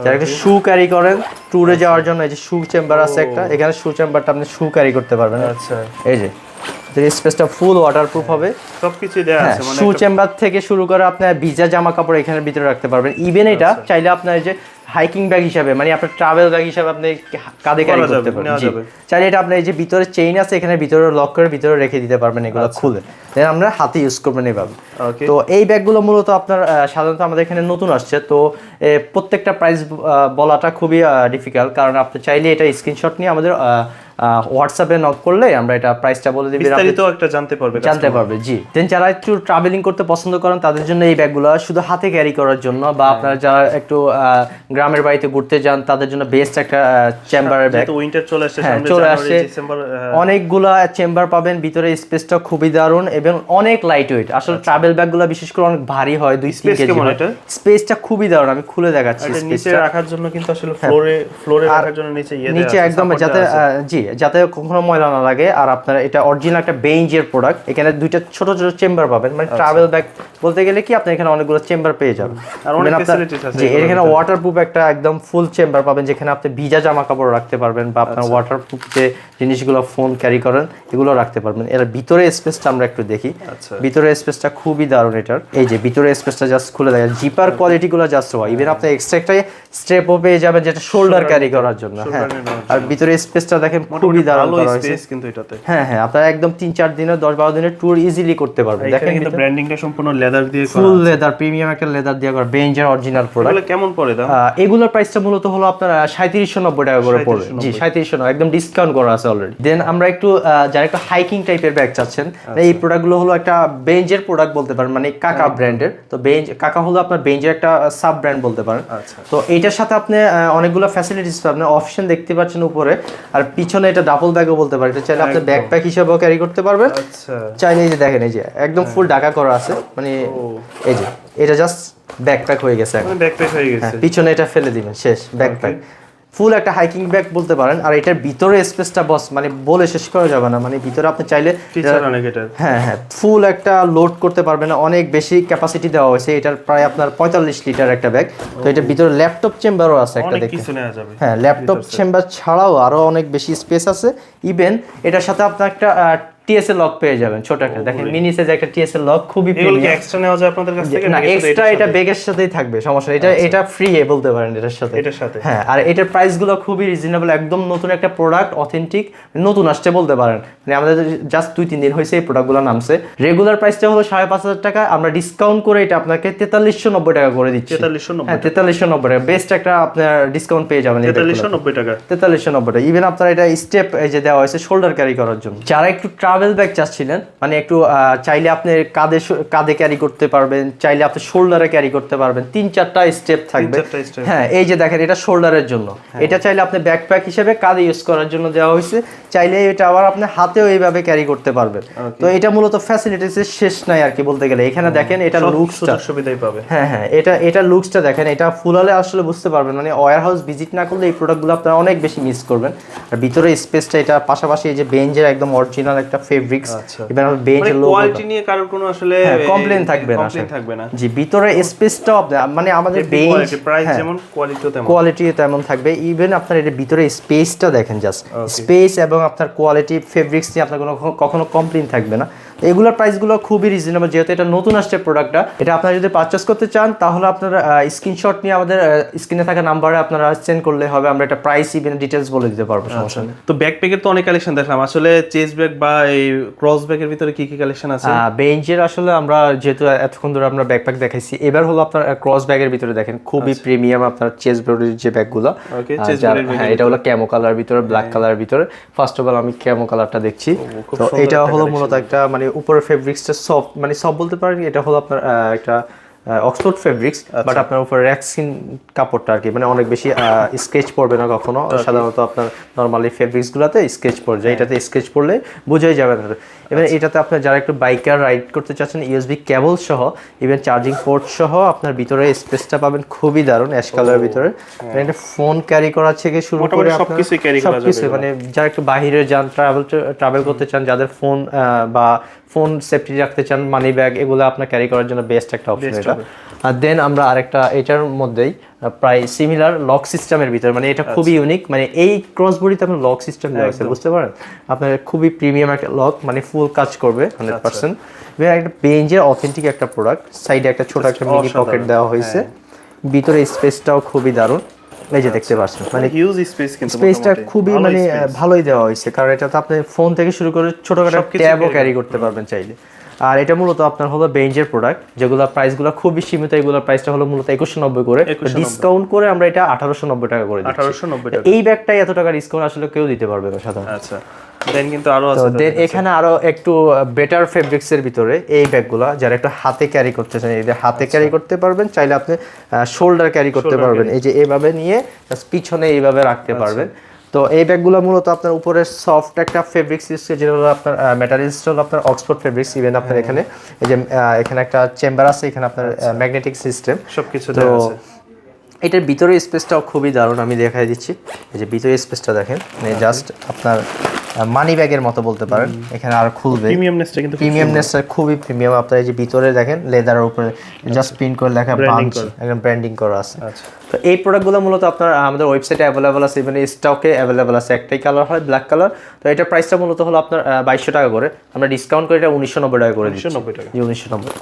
যারা একটা শু ক্যারি করেন ট্যুরে যাওয়ার জন্য এই যে শু চেম্বার আছে একটা এখানে শু চেম্বারটা আপনি শু ক্যারি করতে পারবেন। আচ্ছা। এই যে স্পেসটা ফুল ওয়াটারপ্রুফ হবে। সবকিছু দেওয়া হ্যাঁ আছে মানে শু চেম্বার থেকে শুরু করে আপনার ভিজা জামা কাপড় এখানে ভিতরে রাখতে পারবেন। ইভেন এটা আচ্ছা। চাইলে আপনার এই যে হাইকিং ব্যাগ হিসাবে মানে আপনার ট্রাভেল ব্যাগ হিসাবে আপনি কাঁধে ক্যারি করতে পারবেন। চাইলে এটা আপনার এই যে ভিতরে চেইন আছে এখানে ভিতরে লক করে ভিতরে রেখে দিতে পারবেন এগুলো আচ্ছা। খুলে। দেন আমরা হাতে ইউজ করবেন এইভাবে তো এই ব্যাগগুলো মূলত আপনার সাধারণত আমাদের এখানে নতুন আসছে। তো প্রত্যেকটা প্রাইস বলাটা খুবই ডিফিকাল্ট কারণ আপনি চাইলে এটা স্ক্রিনশট নিয়ে আমাদের হোয়াটসঅ্যাপে নক করলে আমরা এটা প্রাইসটা বলে দিবি। বিস্তারিত একটা জানতে পারবে জানতে পারবে জি। দেন যারা একটু ট্রাভেলিং করতে পছন্দ করেন তাদের জন্য এই ব্যাগগুলো শুধু হাতে ক্যারি করার জন্য বা হ্যাঁ। আপনারা যারা একটু গ্রামের বাড়িতে ঘুরতে যান তাদের জন্য বেস্ট একটা চেম্বারের ব্যাগ উইন্টার চলে আসছে হ্যাঁ, চলে জানুয়ারি আসছে। ডিসেম্বর অনেকগুলো চেম্বার পাবেন ভিতরে স্পেসটা খুবই দারুণ এবং অনেক লাইট ওয়েট আসলে ট্রাভেল ব্যাগগুলো বিশেষ করে অনেক ভারী হয় দুই স্পেস কেজি? স্পেসটা খুবই দারুণ আমি খুলে দেখাচ্ছি এটা নিচে রাখার জন্য কিন্তু আসলে ফ্লোরে ফ্লোরে রাখার জন্য নিচে ইয়ে নিচে একদম যাতে জি যাতে কখনো ময়লা না লাগে আর আপনার এটা অরিজিনাল একটা বেঞ্জের প্রোডাক্ট এখানে দুইটা ছোট ছোট চেম্বার পাবেন। মানে আচ্ছা। ট্রাভেল ব্যাগ বলতে গেলে কি আপনি এখানে অনেকগুলো চেম্বার পেয়ে যাবেন। আর অনেক facilities আছে এখানে। ওয়াটারপ্রুফ একটা একদম ফুল চেম্বার পাবেন যেখানে আপনি ভিজা জামা কাপড় রাখতে পারবেন বা আপনার আচ্ছা। ওয়াটারপ্রুফ যে জিনিসগুলো ফোন ক্যারি করেন এগুলো রাখতে পারবেন। এর ভিতরে স্পেসটা আমরা একটু দেখি। আচ্ছা। ভিতরে স্পেসটা খুবই দারুণ এটার। এই যে ভিতরে স্পেসটা জাস্ট খুলে দেখেন। জিপার কোয়ালিটি গুলো জাস্ট হয় ইভেন আপনি এক্সট্রা একটা স্ট্রেপও পেয়ে যাবেন যেটা শোল্ডার ক্যারি করার জন্য। হ্যাঁ। আর ভিতরে স্পেসটা দেখেন মোটামুটি দারুণ ভালো করা হয়েছে। স্পেস কিন্তু এটাতে। হ্যাঁ হ্যাঁ আপনারা একদম তিন চার দিনের দশ বারো দিনের ট্যুর ইজিলি করতে পারবেন। দেখেন কিন্তু ব্র্যান্ডিংটা সম্পূর্ণ লেদার দিয়ে করা ফুল লেদার প্রিমিয়াম একটা লেদার দিয়ে করা বেঞ্জের অরিজিনাল প্রোডাক্ট এগুলো কেমন পড়ে দাম? এগুলোর প্রাইসটা মূলত হলো আপনার সাঁত্রিশশো নব্বই টাকা করে পড়বে। জি সাঁত্রিশশো নব্বই একদম ডিসকাউন্ট করা আছে অলরেডি দেন আমরা একটু যারা একটু হাইকিং টাইপের ব্যাগ চাচ্ছেন আচ্ছা। এই প্রোডাক্টগুলো হলো একটা বেঞ্জের প্রোডাক্ট বলতে পারেন মানে কাকা ব্র্যান্ডের তো বেঞ্জ কাকা হলো আপনার বেঞ্জের একটা সাব ব্র্যান্ড বলতে পারেন। আচ্ছা। তো এইটার সাথে আপনি অনেকগুলো ফ্যাসিলিটিস পাবেন। অপশন দেখতে পাচ্ছেন উপরে। আর পিছনে এটা ডাবল ব্যাগও বলতে পারেন। এটা চাইলে আপনি ব্যাকপ্যাক হিসেবেও ক্যারি করতে পারবেন। আচ্ছা। চাইলে এই যে দেখেন এই যে একদম ফুল ঢাকা করা আছে। মানে এই যে এটা জাস্ট ব্যাকপ্যাক হয়ে গেছে এখন। মানে ব্যাকপ্যাক হয়ে গেছে। হ্যাঁ, পিছনে এটা ফেলে দিবেন শেষ ব্যাকপ্যাক ফুল একটা হাইকিং ব্যাগ বলতে পারেন। আর এটার ভিতরে স্পেসটা বস মানে বলে শেষ করা যাবে না। মানে ভিতরে আপনি চাইলে হ্যাঁ হ্যাঁ ফুল একটা লোড করতে পারবেন অনেক বেশি ক্যাপাসিটি দেওয়া হয়েছে। এটার প্রায় আপনার পঁয়তাল্লিশ লিটার একটা ব্যাগ তো এটার ভিতরে ল্যাপটপ চেম্বারও আছে একটা দেখতে। হ্যাঁ ল্যাপটপ চেম্বার ছাড়াও আরও অনেক বেশি স্পেস আছে। ইভেন এটার সাথে আপনার একটা টিএসএল লক পেয়ে যাবেন ছোট একটা। দেখেন মিনি সাইজ একটা লক খুবই এগুলো কি এক্সট্রা নেওয়া যায় আপনাদের কাছ থেকে? না এক্সট্রা এটা? ব্যাগের সাথেই থাকবে সমস্যা এটা এটা ফ্রি বলতে পারেন এটার সাথে। এটার সাথে। হ্যাঁ আর এটার প্রাইসগুলো খুবই রিজনেবল একদম নতুন একটা প্রোডাক্ট অথেন্টিক নতুন আসছে বলতে পারেন। মানে আমাদের জাস্ট দুই তিন দিন হয়েছে এই প্রোডাক্টগুলো নামছে। রেগুলার প্রাইসটা হলো সাড়ে পাঁচ হাজার টাকা। আমরা ডিসকাউন্ট করে এটা আপনাকে তেতাল্লিশশো নব্বই টাকা করে দিচ্ছি। তেতাল্লিশশো নব্বই হ্যাঁ তেতাল্লিশশো নব্বই টাকা। বেস্ট একটা আপনার ডিসকাউন্ট পেয়ে যাবেন তেতাল্লিশশো নব্বই টাকা। তেতাল্লিশশো নব্বই টাকা। ইভেন আপনার এটা স্টেপ এই যে দেওয়া হয়েছে শোল্ডার ক্যারি করার জন্য। যারা একটু ট্রাভেল ব্যাগ চাচ্ছিলেন। মানে একটু চাইলে আপনি কাঁধে কাঁধে ক্যারি করতে পারবেন চাইলে আপনি শোল্ডারে ক্যারি করতে পারবেন। তিন চারটা স্টেপ থাকবে। হ্যাঁ এই যে দেখেন এটা শোল্ডারের জন্য। এটা চাইলে আপনি ব্যাকপ্যাক হিসেবে কাঁধে ইউজ করার জন্য দেওয়া হয়েছে। চাইলে এটা আবার আপনি হাতেও এইভাবে ক্যারি করতে পারবেন। তো এটা মূলত ফ্যাসিলিটিসের শেষ নাই আর কি বলতে গেলে। এখানে দেখেন এটা লুকসটা সুবিধাই পাবে। হ্যাঁ হ্যাঁ এটা এটা লুকসটা দেখেন এটা ফুল হলে আসলে বুঝতে পারবেন। মানে ওয়ার হাউস ভিজিট না করলে এই প্রোডাক্টগুলো আপনারা অনেক বেশি মিস করবেন। আর ভিতরে স্পেসটা এটা পাশাপাশি এই যে বেঞ্জের একদম অরিজিনাল একটা ফেব্রিক্স লোগো কোয়ালিটি নিয়ে কারোর কোনো আসলে কমপ্লেন থাকবে না কমপ্লেন থাকবে না। জি ভিতরে স্পেসটা মানে আমাদের বেঞ্চ প্রাইস যেমন কোয়ালিটিও তেমন। কোয়ালিটি তেমন থাকবে। ইভেন আপনার এর ভিতরে স্পেসটা দেখেন জাস্ট স্পেস এবং আপনার কোয়ালিটি ফেব্রিক্স নিয়ে আপনার কোনো কখনো কমপ্লেন থাকবে না। এগুলোর প্রাইসগুলো খুবই রিজনেবল যেহেতু এটা নতুন আসছে প্রোডাক্টটা এটা আপনারা যদি পারচেস করতে চান তাহলে আপনারা স্ক্রিনশট নিয়ে আমাদের স্ক্রিনে থাকা নাম্বারে আপনারা সেন্ড করলে হবে আমরা এটা প্রাইস ইভেন ডিটেলস বলে দিতে পারব সমস্যা নেই। তো ব্যাকপ্যাকের তো অনেক কালেকশন দেখলাম। আসলে চেস ব্যাগ বা এই ক্রস ব্যাগের ভিতরে কি কি কালেকশন আছে? বেঞ্চের আসলে আমরা যেহেতু এতক্ষণ ধরে আমরা ব্যাকপ্যাক দেখাইছি এবার হলো আপনার ক্রস ব্যাগের ভিতরে দেখেন খুবই প্রিমিয়াম আপনার চেস বডির যে ব্যাগগুলো হ্যাঁ এটা হলো ক্যামো কালার ভিতরে ব্ল্যাক কালার ভিতরে। ফার্স্ট অফ অল আমি ক্যামো কালারটা দেখছি। তো এটা হলো মূলত একটা মানে উপরের ফেব্রিক্সটা সফট মানে সফট বলতে পারেন এটা হলো আপনার একটা অক্সফোর্ড ফেব্রিক্স বাট আপনার উপর র্যাক্সিন কাপড়টা আর কি মানে অনেক বেশি স্কেচ পড়বে না কখনো। সাধারণত আপনার নর্মালি ফেব্রিক্স গুলাতে স্কেচ পড়ে যায় এটাতে স্কেচ পড়লে বোঝাই যাবে না। এবার এটাতে আপনার যারা একটু বাইকার রাইড করতে চাচ্ছেন ইউএসবি কেবল সহ ইভেন চার্জিং পোর্ট সহ আপনার ভিতরে স্পেসটা পাবেন খুবই দারুণ অ্যাশ কালারের ভিতরে। এটা ফোন ক্যারি করা থেকে শুরু করে সবকিছুই carry করা যাবে সবকিছু মানে যারা একটু বাইরে যান ট্রাভেল ট্রাভেল করতে চান যাদের ফোন বা ফোন সেফটি রাখতে চান মানি ব্যাগ এগুলো আপনার ক্যারি করার জন্য বেস্ট একটা অপশন এটা। আর দেন আমরা আরেকটা এটার মধ্যেই প্রায় সিমিলার লক সিস্টেমের ভিতরে মানে এটা খুবই ইউনিক মানে এই ক্রস বডিতে আপনার লক সিস্টেম দেওয়া আছে বুঝতে পারেন? আপনার খুবই প্রিমিয়াম একটা লক মানে ফুল কাজ করবে হান্ড্রেড পার্সেন্ট একটা বেঞ্জের অথেন্টিক একটা প্রোডাক্ট সাইডে একটা ছোট একটা মিনি পকেট দেওয়া হয়েছে। ভিতরে স্পেসটাও খুবই দারুণ। এই যে দেখতে পাচ্ছেন মানে ইউজ স্পেস কিন্তু স্পেসটা খুবই মানে ভালোই দেওয়া হয়েছে কারণ এটা তো আপনি ফোন থেকে শুরু করে ছোটখাটো ট্যাবও ক্যারি করতে পারবেন চাইলে। আর এটা মূলত আপনার হলো বেঞ্জের প্রোডাক্ট যেগুলো প্রাইসগুলো খুবই সীমিত এগুলোর প্রাইসটা হলো মূলত একুশশো নব্বই করে। ডিসকাউন্ট করে আমরা এটা আঠারোশো নব্বই টাকা করে আঠারোশো নব্বই টাকা। এই ব্যাগটাই এত টাকা ডিসকাউন্ট আসলে কেউ দিতে পারবে না সাধারণত। আচ্ছা দেন কিন্তু আরও আছে দেন এখানে আরও একটু বেটার ফেব্রিক্স এর ভিতরে এই ব্যাগগুলো যারা একটু হাতে ক্যারি করতে চান এদের হাতে আচ্ছা। ক্যারি করতে পারবেন চাইলে আপনি শোল্ডার ক্যারি করতে পারবেন। এই যে এইভাবে নিয়ে পিছনে এইভাবে রাখতে আচ্ছা। পারবেন। তো এই ব্যাগগুলো মূলত আপনার উপরে সফট একটা ফেব্রিক সিস্টেম যেটা হলো আপনার ম্যাটারিয়ালস হলো আপনার অক্সফোর্ড ফেব্রিক্স ইভেন আপনার। এখানে। এই যে এখানে একটা চেম্বার আছে এখানে আপনার আচ্ছা। ম্যাগনেটিক সিস্টেম সবকিছু তো এটার ভিতরে স্পেসটাও খুবই দারুণ আমি দেখাই দিচ্ছি। এই যে ভিতরে স্পেসটা দেখেন মানে জাস্ট আপনার মানি ব্যাগের মতো বলতে পারেন। এখানে আর খুলবে। প্রিমিয়ামনেসটা কিন্তু প্রিমিয়ামনেসটা খুবই প্রিমিয়াম আপনার এই যে ভিতরে দেখেন লেদারের উপরে জাস্ট প্রিন্ট করে লেখা বাঞ্চ একদম ব্র্যান্ডিং করা আছে। আচ্ছা। তো এই প্রোডাক্টগুলো মূলত আপনার আমাদের ওয়েবসাইটে অ্যাভেলেবল আছে ইভেন স্টকে অ্যাভেলেবল আছে। একটাই কালার হয় ব্ল্যাক কালার তো এটার প্রাইসটা মূলত হলো আপনার বাইশশো টাকা করে। আমরা ডিসকাউন্ট করে এটা উনিশশো নব্বই টাকা করে দিচ্ছি। একশো নব্বই টাকা। উনিশশো নব্বই।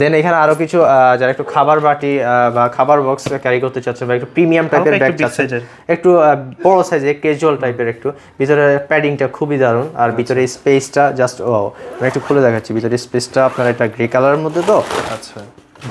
দেন এখানে আরও কিছু যারা একটু খাবার বাটি বা খাবার বক্স ক্যারি করতে চাচ্ছে বা একটু প্রিমিয়াম টাইপের ব্যাগ চাচ্ছে। একটু বড় সাইজের ক্যাজুয়াল টাইপের একটু। ভিতরে প্যাডিংটা খুবই দারুণ। আর ভিতরে স্পেসটা জাস্ট ও একটু খুলে দেখাচ্ছি। ভিতরে স্পেসটা আপনার একটা গ্রে কালারের মধ্যে তো। আচ্ছা।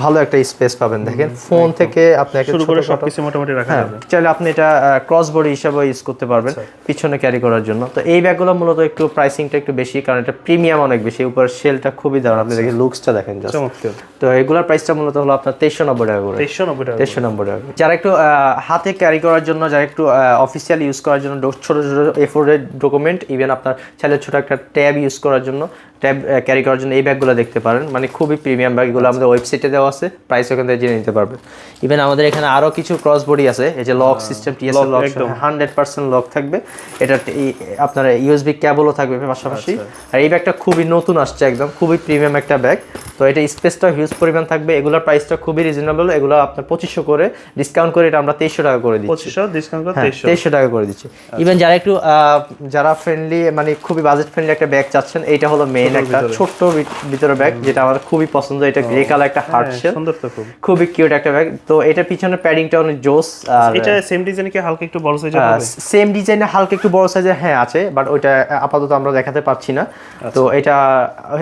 ভালো একটা স্পেস পাবেন। দেখেন ফোন থেকে আপনি একটা শুরু করে সবকিছু মোটামুটি রাখা হ্যাঁ যাবে। চাইলে আপনি এটা ক্রস বডি হিসাবে ইউজ করতে পারবেন আচ্ছা। পিছনে ক্যারি করার জন্য। তো এই ব্যাগগুলো মূলত একটু প্রাইসিংটা একটু বেশি কারণ এটা প্রিমিয়াম অনেক বেশি উপর শেলটা খুবই দারুণ। আপনি দেখেন লুকসটা দেখেন। চমৎকার। তো এগুলোর প্রাইসটা মূলত হলো আপনার তেইশশো নব্বই টাকা করে। তেইশশো নব্বই টাকা তেইশশো নব্বই টাকা যারা একটু আহ, হাতে ক্যারি করার জন্য যারা একটু অফিসিয়াল ইউজ করার জন্য ছোট ছোট এফোর্ডেড ডকুমেন্ট ইভেন আপনার চাইলে ছোট একটা ট্যাব ইউজ করার জন্য ট্যাব ক্যারি করার জন্য এই ব্যাগগুলো দেখতে পারেন। মানে খুবই প্রিমিয়াম ব্যাগ। এগুলো আমাদের ওয়েবসাইটে দেওয়া আছে প্রাইস ওখান থেকে জেনে নিতে পারবেন ইভেন আমাদের এখানে আরও কিছু ক্রস বডি আছে এই যে lock system TSL lock hundred percent lock থাকবে। এটা আপনার ইউএসবি কেবলও থাকবে পাশাপাশি। আর এই ব্যাগটা খুবই নতুন আসছে একদম খুবই প্রিমিয়াম একটা ব্যাগ। তো এটা স্পেসটা হিউজ পরিমাণ থাকবে। এগুলোর প্রাইসটা খুবই রিজনেবল এগুলো আপনার পঁচিশশো করে ডিসকাউন্ট করে এটা আমরা তেইশশো টাকা করে দিচ্ছি। পঁচিশশো ডিসকাউন্ট করে হ্যাঁ তেইশশো। টাকা করে দিচ্ছি। ইভেন যারা একটু যারা ফ্রেন্ডলি মানে খুবই বাজেট ফ্রেন্ডলি একটা ব্যাগ চাচ্ছেন এইটা হলো মেইন একটা ছোট্ট ভিতরে ব্যাগ যেটা আমার খুবই পছন্দ। এটা গ্রে কালার একটা হার্ট শেল সুন্দর তো খুব। খুবই কিউট একটা ব্যাগ তো এটা পিছনে প্যাডিংটা অনেক জোস আর এটা সেম ডিজাইন কি হালকা একটু বড় সাইজের হবে? সেম ডিজাইনে হালকা একটু বড় সাইজের হ্যাঁ আছে বাট ওইটা আপাতত আমরা দেখাতে পারছি না। তো এটা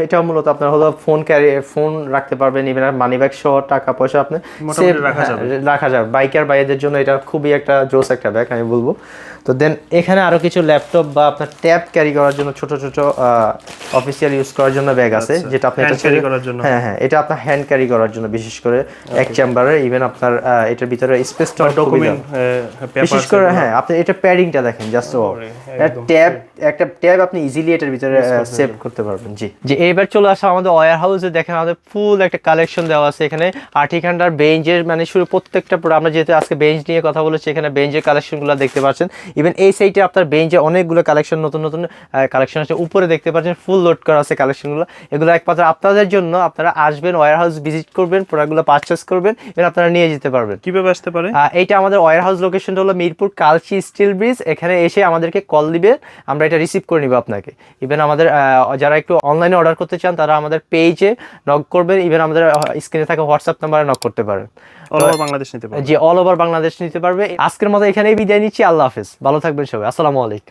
এটা মূলত আপনার হলো ফোন ক্যারি ফোন রাখতে পারবেন ইভেন মানি ব্যাগ সহ টাকা পয়সা আপনি রাখা হ্যাঁ, রাখা যাবে। বাইকার বাইদের জন্য এটা খুবই একটা জোস একটা ব্যাগ আমি বলব। তো দেন এখানে আরও কিছু ল্যাপটপ বা আপনার ট্যাব ক্যারি করার জন্য ছোট ছোট অফিসিয়াল ইউজ করার জন্য ব্যাগ আছে যেটা আপনি এটা carry করার জন্য। হ্যাঁ হ্যাঁ এটা আপনার হ্যান্ড ক্যারি করার জন্য বিশেষ করে এক চেম্বারে ইভেন আপনার এটার ভিতরে স্পেসটা ডকুমেন্ট বিশেষ করে হ্যাঁ আপনি এটা প্যাডিংটা দেখেন জাস্ট ও ট্যাব একটা ট্যাব আপনি ইজিলি এটার ভিতরে সেভ করতে পারবেন। জি। যে এবার চলে আসা আমাদের ওয়্যার হাউসে দেখেন আমাদের ফুল একটা কালেকশন দেওয়া আছে এখানে আর্টিকান্ডার বেঞ্চের মানে শুরু প্রত্যেকটা আমরা যেহেতু আজকে বেঞ্চ নিয়ে কথা বলেছি এখানে বেঞ্চের কালেকশনগুলো দেখতে পাচ্ছেন। ইভেন এই সাইডে আপনার বেঞ্চে অনেকগুলো কালেকশন নতুন নতুন কালেকশন আছে উপরে দেখতে পাচ্ছেন ফুল লোড করা আছে কালেকশনগুলো এগুলো একমাত্র আপনাদের জন্য আপনারা আসবেন ওয়্যার হাউস ভিজিট করবেন প্রোডাক্টগুলো পারচেস করবেন এবং আপনারা নিয়ে যেতে পারবেন। কীভাবে আসতে পারে? এইটা আমাদের ওয়ার হাউস লোকেশনটা হলো মিরপুর কালচি স্টিল ব্রিজ এখানে এসে আমাদেরকে কল দিবে আমরা এটা রিসিভ করে নিব আপনাকে। ইভেন আমাদের যারা একটু অনলাইনে অর্ডার করতে চান তারা আমাদের পেজে নক করবেন। ইভেন আমাদের স্ক্রিনে থাকা হোয়াটসঅ্যাপ নাম্বারে নক করতে পারেন। অল ওভার বাংলাদেশ নিতে পারবে। জি অল ওভার বাংলাদেশ নিতে পারবে। আজকের মতো এখানেই বিদায় নিচ্ছি। আল্লাহ হাফেজ। ভালো থাকবেন সবাই। আসসালামু আলাইকুম।